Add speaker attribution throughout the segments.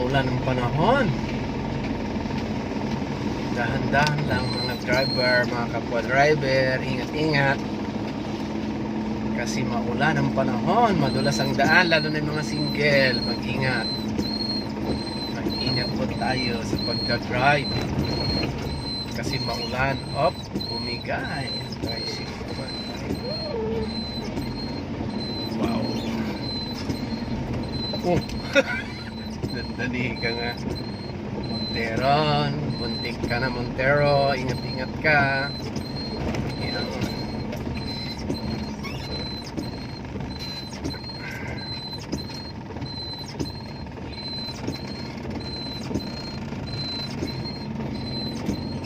Speaker 1: maulan ang panahon. Dahan-dahan lang mga driver, mga kapwa driver, ingat-ingat. Kasi maulan ang panahon, madulas ang daan, lalo na yung mga single, mag-ingat. Mag-ingat po tayo sa pagdadrive. Kasi maulan, op, bumigay. Tricycle. Wow. Oh. Dandali ka nga. Monteron, buntik ka na Montero, ingat-ingat ka. Yan.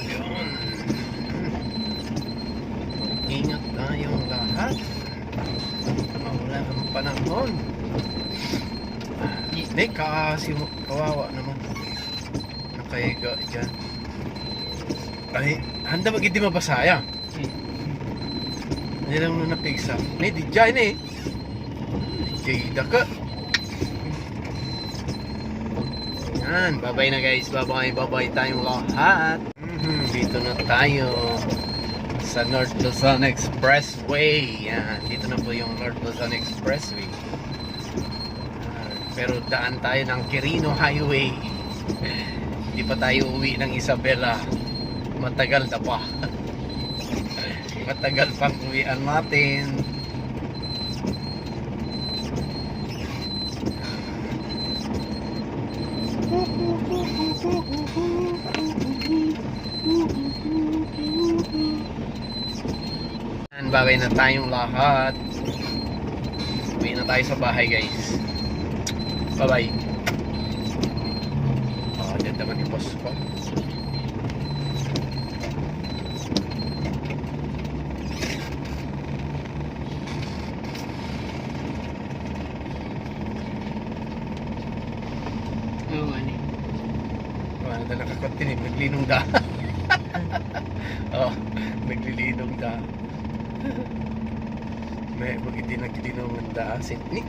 Speaker 1: Yun. Ingat tayong lahat. Maulan ang panahon. Hindi, kasi kawawa naman. Nakahiga dyan. Ay, handa magiti mabasaya. Hindi lang nung napigsa. Hindi, di dyan eh. Jada ka. Yan, babay na guys. Babay, babay tayong lahat. Mhm, dito na tayo sa North Luzon Expressway. Yan, dito na po yung North Luzon Expressway. Pero daan tayo ng Quirino Highway. Hindi pa tayo uwi ng Isabela. Matagal na pa. Matagal pang uwian natin. Bagay na tayong lahat. Uwi na tayo sa bahay guys. Bye bye. Oh, dyan naman yung boss ko.
Speaker 2: Oo, ano eh.
Speaker 1: Wala na nakakontinig, naglinong da. oh, naglilinong da. May magiti naglinong da. Sitnik.